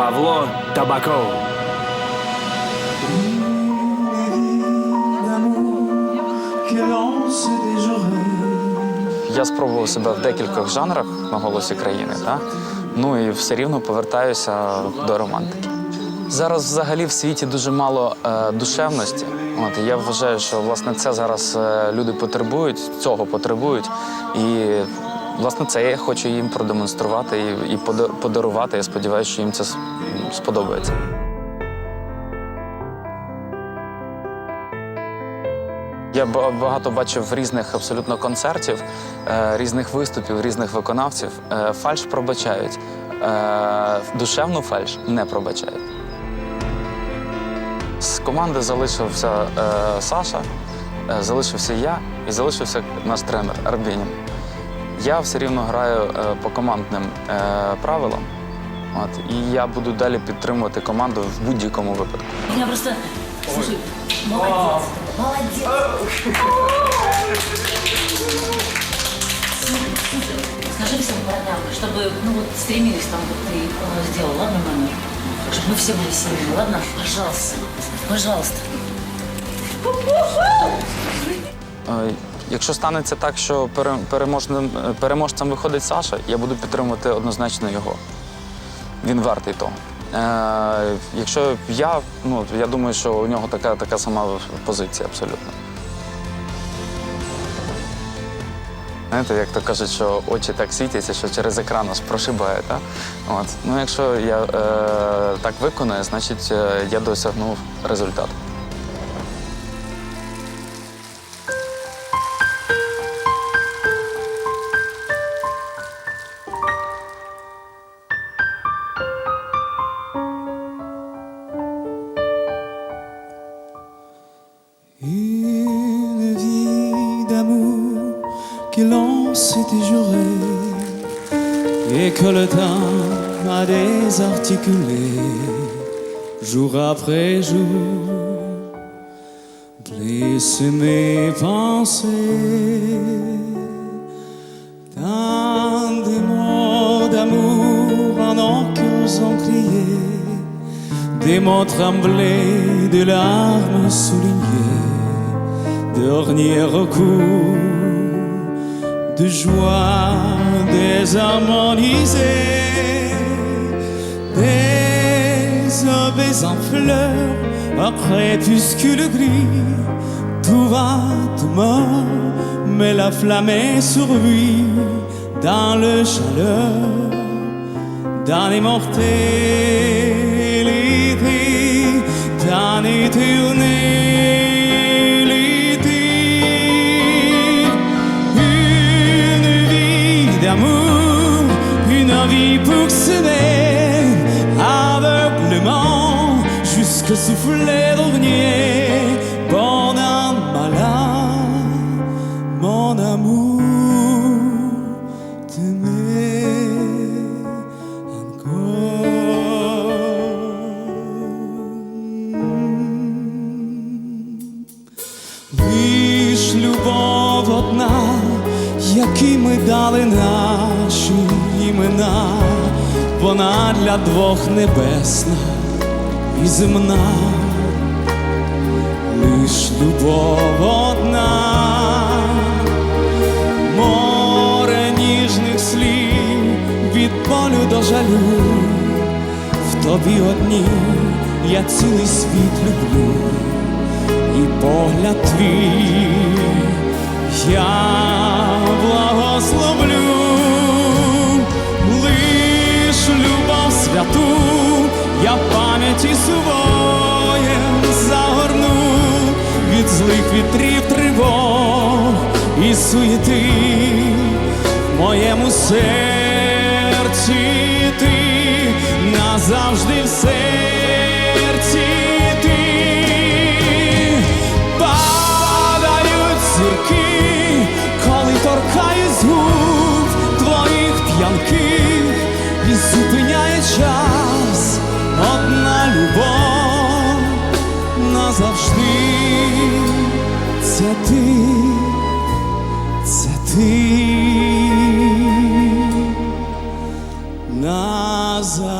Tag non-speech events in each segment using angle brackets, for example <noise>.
Павло Табаков. Я спробував себе в декількох жанрах на голосі країни, та? ну і все рівно повертаюся до романтики. Зараз взагалі в світі дуже мало е, душевності. От, я вважаю, що власне це зараз е, люди потребують, цього потребують. І власне це я хочу їм продемонструвати і, і подарувати. Я сподіваюся, що їм це сподобається. Я багато бачив різних абсолютно концертів, е, різних виступів, різних виконавців. Е, Фальш пробачають, е, душевну фальш не пробачають. З команди залишився Саша, залишився я і залишився наш тренер Арбінін. Я все рівно граю е, по командним е, правилам. От, і я буду далі підтримувати команду в будь-якому випадку. У меня просто... Слушай, молодец. Молодец. Скажи всем парням, чтобы, ну вот, стремились там, как ты э, сделал, ладно, мама? Чтобы мы все были сильными, ладно? Пожалуйста. Пожалуйста. Якщо станеться так, що пере- переможним, е, переможцем виходить Саша, я буду підтримувати однозначно його. Він вартий того. Е, якщо я, ну я думаю, що у нього така, така сама позиція абсолютно. Знаєте, як то кажуть, що очі так світяться, що через екран аж прошибає. Та? От. Ну, якщо я е, так виконую, значить е, я досягнув результату. Jour après jour. Glisse mes pensées dans des d'amour en enclos ont crié des mots tremblés, des larmes soulignées, dernier recours de joie désharmonisée, des abeilles en fleurs, un crépuscule gris, tout va, tout meurt, mais la flamme est survie dans le chaleur dans l'immortalité, dans. Jusqu'au souffle dernier. Bon malin, mon amour, t'aimer encore. Лиш любов одна, які ми дали наші імена, вона для двох небесна і земна. Лиш любов одна, море ніжних слів від полю до жалю, в тобі одній я цілий світ люблю, і погляд твій я благословлю, пам'яті своє загорну від злих вітрів тривог і суєти. В моєму серці ти назавжди в назавжди.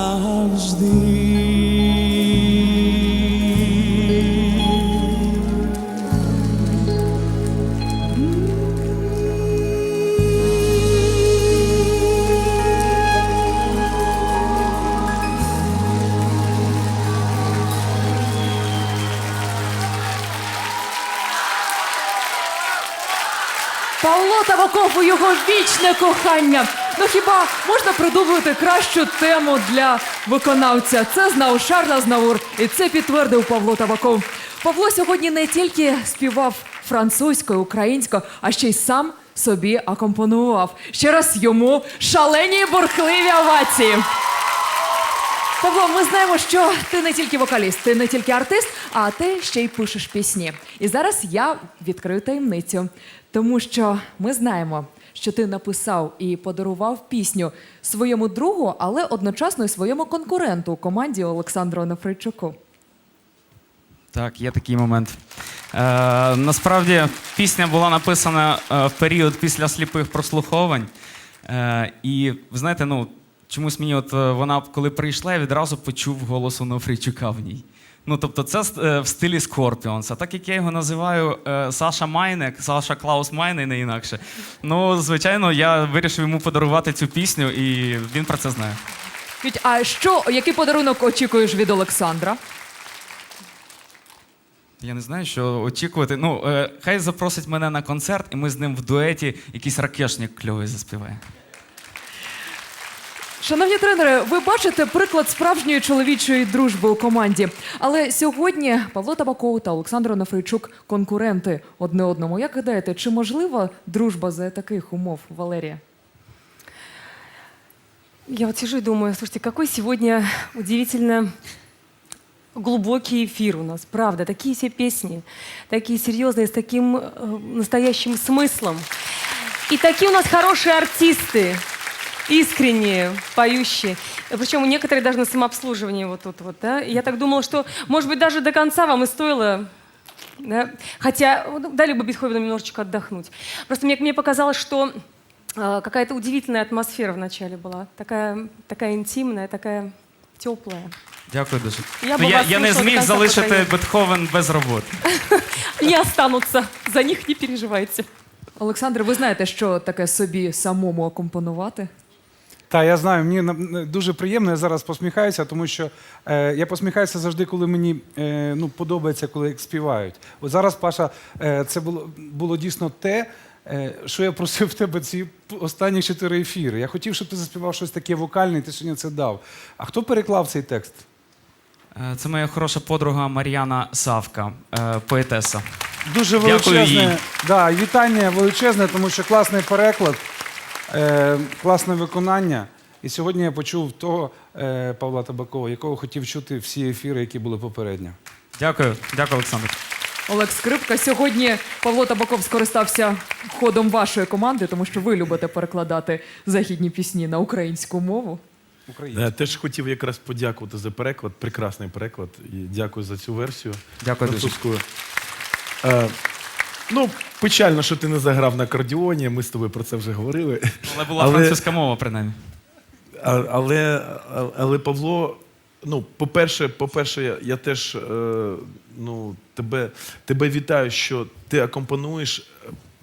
Павло Табаков і його вічне кохання. Ну хіба можна придумати кращу тему для виконавця? Це знав Шарль Азнавур, і це підтвердив Павло Табаков. Павло сьогодні не тільки співав французькою, українською, а ще й сам собі акомпонував. Ще раз йому шалені бурхливі овації. Павло, ми знаємо, що ти не тільки вокаліст, ти не тільки артист, а ти ще й пишеш пісні. І зараз я відкрию таємницю, тому що ми знаємо, що ти написав і подарував пісню своєму другу, але одночасно й своєму конкуренту команді Олександру Нефричуку. Так, є такий момент. Е, насправді пісня була написана е, в період після сліпих прослуховань. Е, і ви знаєте, ну, чомусь мені, от е, вона, коли прийшла, я відразу почув голос Онуфрійчука в ній. Ну, тобто, це е, в стилі Scorpions. А так як я його називаю е, Саша Майнек, Саша Клаус Майне, не інакше. Ну, звичайно, я вирішив йому подарувати цю пісню, і він про це знає. Віть, А що, який подарунок очікуєш від Олександра? Я не знаю, що очікувати. Ну, е, хай запросить мене на концерт, і ми з ним в дуеті якийсь ракешник кльовий заспіває. Шановні тренери, ви бачите приклад справжньої чоловічої дружби у команді. Але сьогодні Павло Табаков та Олександр Онофрійчук конкуренти одне одному. Як гадаєте, чи можлива дружба за таких умов, Валерія? Я вот сижу и думаю, слушайте, какой сегодня удивительно глубокий эфир у нас, правда, такие все песни, такие серьезные, с таким э, настоящим смыслом. И такие у нас хорошие артисты, искренние, поющие. Причем некоторые даже на самообслуживании вот тут вот, да. И я так думала, что, может быть, даже до конца вам и стоило да? Хотя ну, дали бы Бетховену немножечко отдохнуть. Просто мне, мне показалось, что э, какая-то удивительная атмосфера вначале была. Такая, такая интимная, такая теплая. Дякую дуже. Я ну, б я, вас я не слухала до зміг конца залишити программы. Бетховен без роботи. <laughs> Не останутся. За них не переживайте. Олександр, ви знаєте, що таке собі самому акомпонувати? Та я знаю, мені дуже приємно. Я зараз посміхаюся, тому що е, я посміхаюся завжди, коли мені е, ну, подобається, коли як співають. От зараз, Паша, е, це було, було дійсно те, е, що я просив в тебе ці останні чотири ефіри. Я хотів, щоб ти заспівав щось таке вокальне, і ти сьогодні це дав. А хто переклав цей текст? Е, Це моя хороша подруга Мар'яна Савка, е, поетеса. Дуже Дякую величезне. їй. Да, вітання величезне, тому що класний переклад, е, класне виконання. І сьогодні я почув того е, Павла Табакова, якого хотів чути всі ефіри, які були попередньо. Дякую, дякую, Олександр. Олег Скрипка. Сьогодні Павло Табаков скористався ходом вашої команди, тому що ви любите перекладати західні пісні на українську мову. Українською. Я теж хотів якраз подякувати за переклад, прекрасний переклад. І дякую за цю версію. Дякую французькою. Е, ну, печально, що ти не заграв на акордіоні, ми з тобою про це вже говорили. Але була Але- французька мова, принаймні. А- Але, але Павло, ну, по-перше, по-перше, я, я теж е, ну, тебе, тебе вітаю, що ти акомпонуєш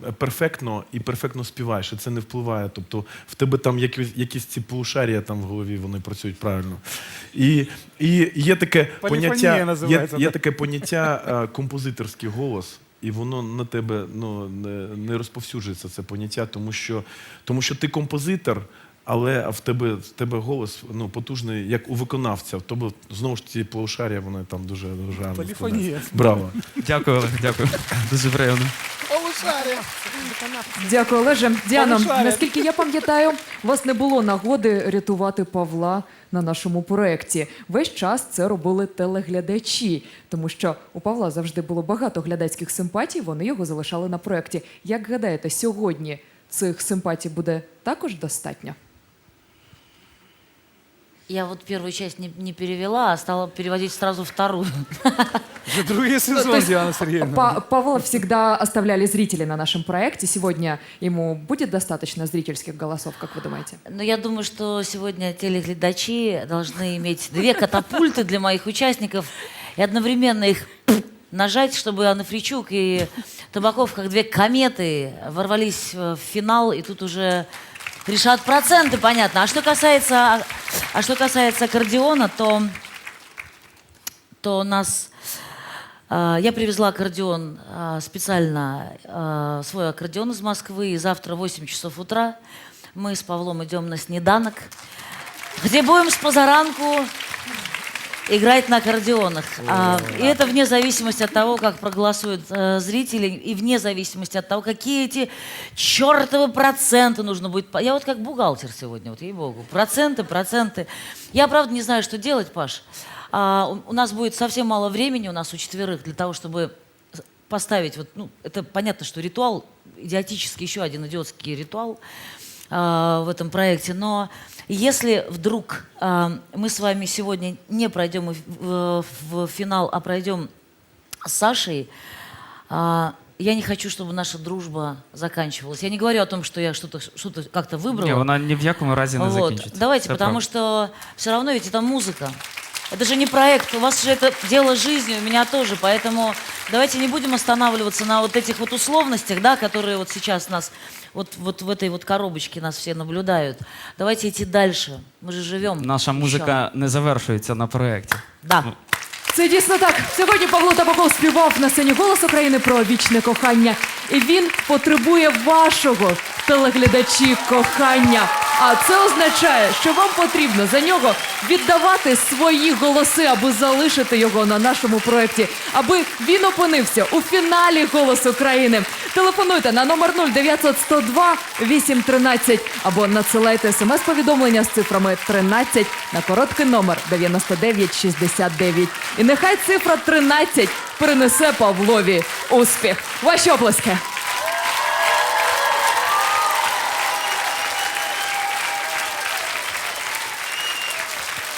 е, перфектно і перфектно співаєш, і це не впливає. Тобто в тебе там якісь, якісь ці полушарія там в голові вони працюють правильно. І, і є таке Поліфонія поняття, є, є таке поняття е, композиторський голос. І воно на тебе ну, не, не розповсюджується це поняття, тому що, тому що ти композитор, але в тебе, в тебе голос ну, потужний, як у виконавця. В тебе знову ж ці полушарія, вони там дуже дуже гарно. Поліфонія. Браво. Дякую, Олег, дякую. Дуже приємно. Дякую, Олеже. Полушаря. наскільки я пам'ятаю, у вас не було нагоди рятувати Павла на нашому проєкті. Весь час це робили телеглядачі, тому що у Павла завжди було багато глядацьких симпатій, вони його залишали на проєкті. Як гадаєте, сьогодні цих симпатій буде також достатньо? Я вот первую часть не, не перевела, а стала переводить сразу вторую. Вже другий То сезон, есть Діана Сергіївна. Па- Павла всегда оставляли зрители на нашем проекте. Сегодня ему будет достаточно зрительских голосов, как вы думаете? Но я думаю, что сегодня телеглядачи должны иметь две катапульты для моих участников и одновременно их нажать, чтобы Анна Фричук и Табаков, как две кометы, ворвались в финал, и тут уже решат проценты, понятно. А что касается, а что касается аккордеона, то, то у нас... а, Я привезла аккордеон а, специально, а, свой аккордеон из Москвы, и завтра в 8 часов утра мы с Павлом идем на снеданок, где будем с позаранку Играть на аккордеонах. А, и это вне зависимости от того, как проголосуют э, зрители, и вне зависимости от того, какие эти чертовы проценты нужно будет. Я вот как бухгалтер сегодня, вот ей-богу. Проценты, проценты. Я, правда, не знаю, что делать, Паш. А, у, у нас будет совсем мало времени, у нас у четверых, для того, чтобы поставить, вот, ну, это понятно, что ритуал, идиотический, еще один идиотский ритуал в этом проекте, но если вдруг а, мы с вами сегодня не пройдем в, в- в финал, а пройдем с Сашей, а, я не хочу, чтобы наша дружба заканчивалась. Я не говорю о том, что я что-то что как-то выбрала. Ні, вона ні в якому разі не Вот. закінчиться. Давайте, Це потому правда. что все равно ведь это музыка. Это же не проект, у вас же это дело жизни, у меня тоже, поэтому давайте не будем останавливаться на вот этих вот условностях, да, которые вот сейчас нас, вот, вот в этой вот коробочке нас все наблюдают. Давайте идти дальше, мы же живем. Наша еще. музика не завершується на проєкті. Да. Це дійсно так. Сьогодні Павло Табаков співав на сцені Голос України про вічне кохання. І він потребує вашого телеглядачі кохання. А це означає, що вам потрібно за нього віддавати свої голоси, аби залишити його на нашому проєкті, аби він опинився у фіналі Голос України. Телефонуйте на номер 0900 102 813 або надсилайте смс-повідомлення з цифрами 13 на короткий номер 9969. І нехай цифра 13 принесе Павлові успіх. Ваші оплески!